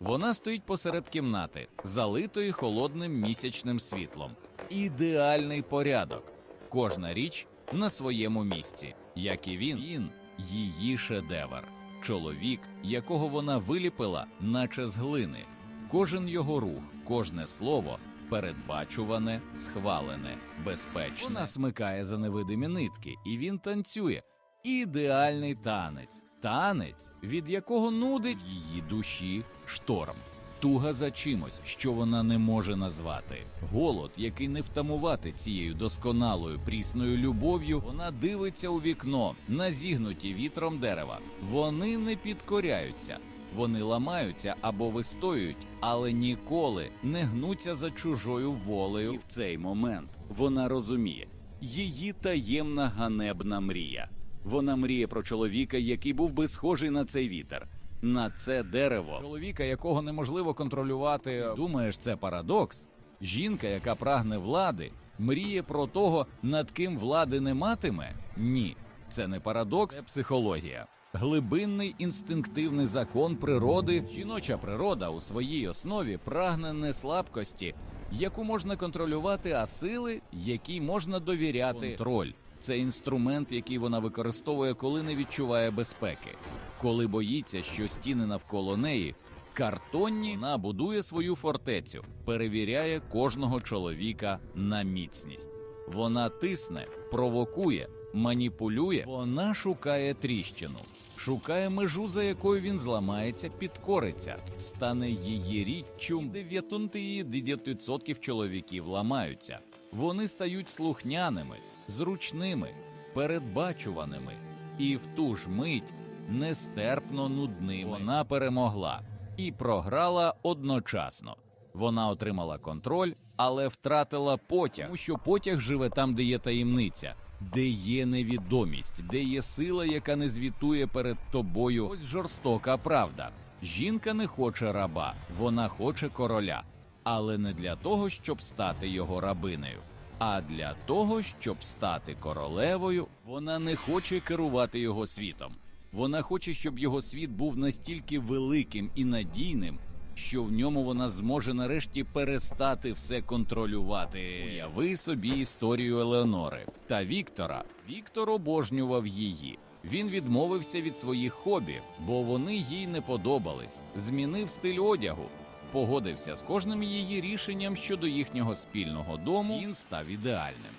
Вона стоїть посеред кімнати, залитої холодним місячним світлом. Ідеальний порядок. Кожна річ на своєму місці, як і він, він її шедевр. Чоловік, якого вона виліпила, наче з глини. Кожен його рух, кожне слово передбачуване, схвалене, безпечне. Вона смикає за невидимі нитки, і він танцює. Ідеальний танець, танець, від якого нудить її душі шторм. Туга за чимось, що вона не може назвати. Голод, який не втамувати цією досконалою прісною любов'ю, вона дивиться у вікно на зігнуті вітром дерева. Вони не підкоряються, вони ламаються або вистоюють, але ніколи не гнуться за чужою волею. І в цей момент вона розуміє її таємна ганебна мрія. Вона мріє про чоловіка, який був би схожий на цей вітер, на це дерево. Чоловіка, якого неможливо контролювати. Думаєш, це парадокс? Жінка, яка прагне влади, мріє про того, над ким влади не матиме? Ні, це не парадокс, це психологія. Глибинний інстинктивний закон природи, жіноча природа у своїй основі прагне не слабкості, яку можна контролювати, а сили, якій можна довіряти. Контроль це інструмент, який вона використовує, коли не відчуває безпеки, коли боїться, що стіни навколо неї картонні, вона будує свою фортецю, перевіряє кожного чоловіка на міцність. Вона тисне, провокує, маніпулює. Вона шукає тріщину, шукає межу, за якою він зламається, підкориться, стане її річчю. 99% чоловіків ламаються. Вони стають слухняними, зручними, передбачуваними, і в ту ж мить нестерпно нудними. Вона перемогла і програла одночасно. Вона отримала контроль, але втратила потяг, тому що потяг живе там, де є таємниця, де є невідомість, де є сила, яка не звітує перед тобою. Ось жорстока правда. Жінка не хоче раба, вона хоче короля, але не для того, щоб стати його рабинею. А для того, щоб стати королевою, вона не хоче керувати його світом. Вона хоче, щоб його світ був настільки великим і надійним, що в ньому вона зможе нарешті перестати все контролювати. Уяви собі історію Елеонори та Віктора. Віктор обожнював її. Він відмовився від своїх хобі, бо вони їй не подобались, змінив стиль одягу, погодився з кожним її рішенням щодо їхнього спільного дому. Він став ідеальним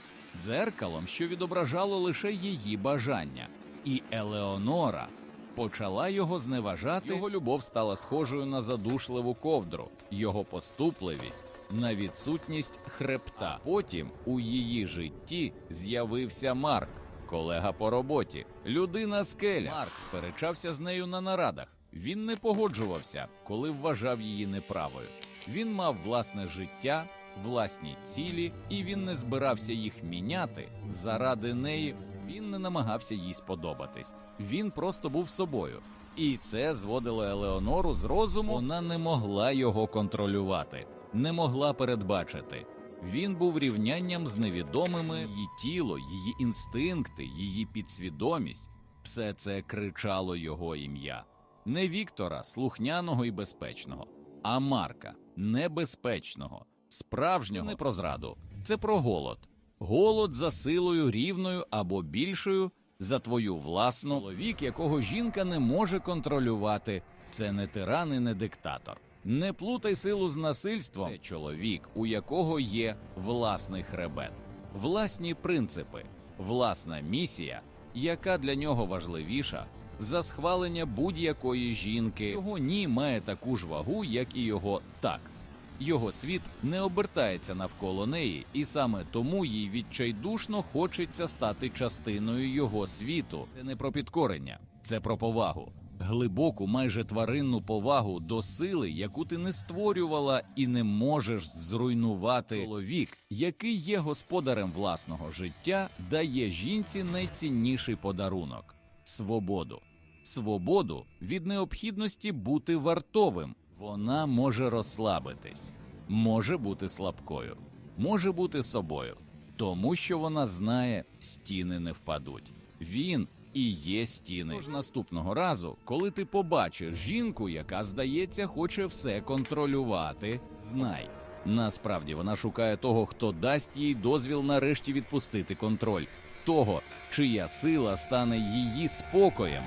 дзеркалом, що відображало лише її бажання. І Елеонора почала його зневажати. Його любов стала схожою на задушливу ковдру, його поступливість на відсутність хребта. Потім у її житті з'явився Марк, колега по роботі, людина скеля. Марк сперечався з нею на нарадах. Він не погоджувався, коли вважав її неправою. Він мав власне життя, власні цілі, і він не збирався їх міняти заради неї. Він не намагався їй сподобатись. Він просто був собою. І це зводило Елеонору з розуму. Вона не могла його контролювати, не могла передбачити. Він був рівнянням з невідомими її тіло, її інстинкти, її підсвідомість. Все це кричало його ім'я. Не Віктора, слухняного і безпечного, а Марка, небезпечного, справжнього не про зраду. Це про голод. Голод за силою рівною або більшою за твою власну чоловік, якого жінка не може контролювати. Це не тиран і не диктатор. Не плутай силу з насильством. Це чоловік, у якого є власний хребет, власні принципи, власна місія, яка для нього важливіша за схвалення будь-якої жінки. Його ні має таку ж вагу, як і його так. Його світ не обертається навколо неї, і саме тому їй відчайдушно хочеться стати частиною його світу. Це не про підкорення, це про повагу, глибоку, майже тваринну повагу до сили, яку ти не створювала і не можеш зруйнувати. Чоловік, який є господарем власного життя, дає жінці найцінніший подарунок свободу. Свободу від необхідності бути вартовим. Вона може розслабитись, може бути слабкою, може бути собою, тому що вона знає, стіни не впадуть. Він і є стіни. Тож наступного разу, коли ти побачиш жінку, яка здається, хоче все контролювати, знай. Насправді вона шукає того, хто дасть їй дозвіл нарешті відпустити контроль, того, чия сила стане її спокоєм,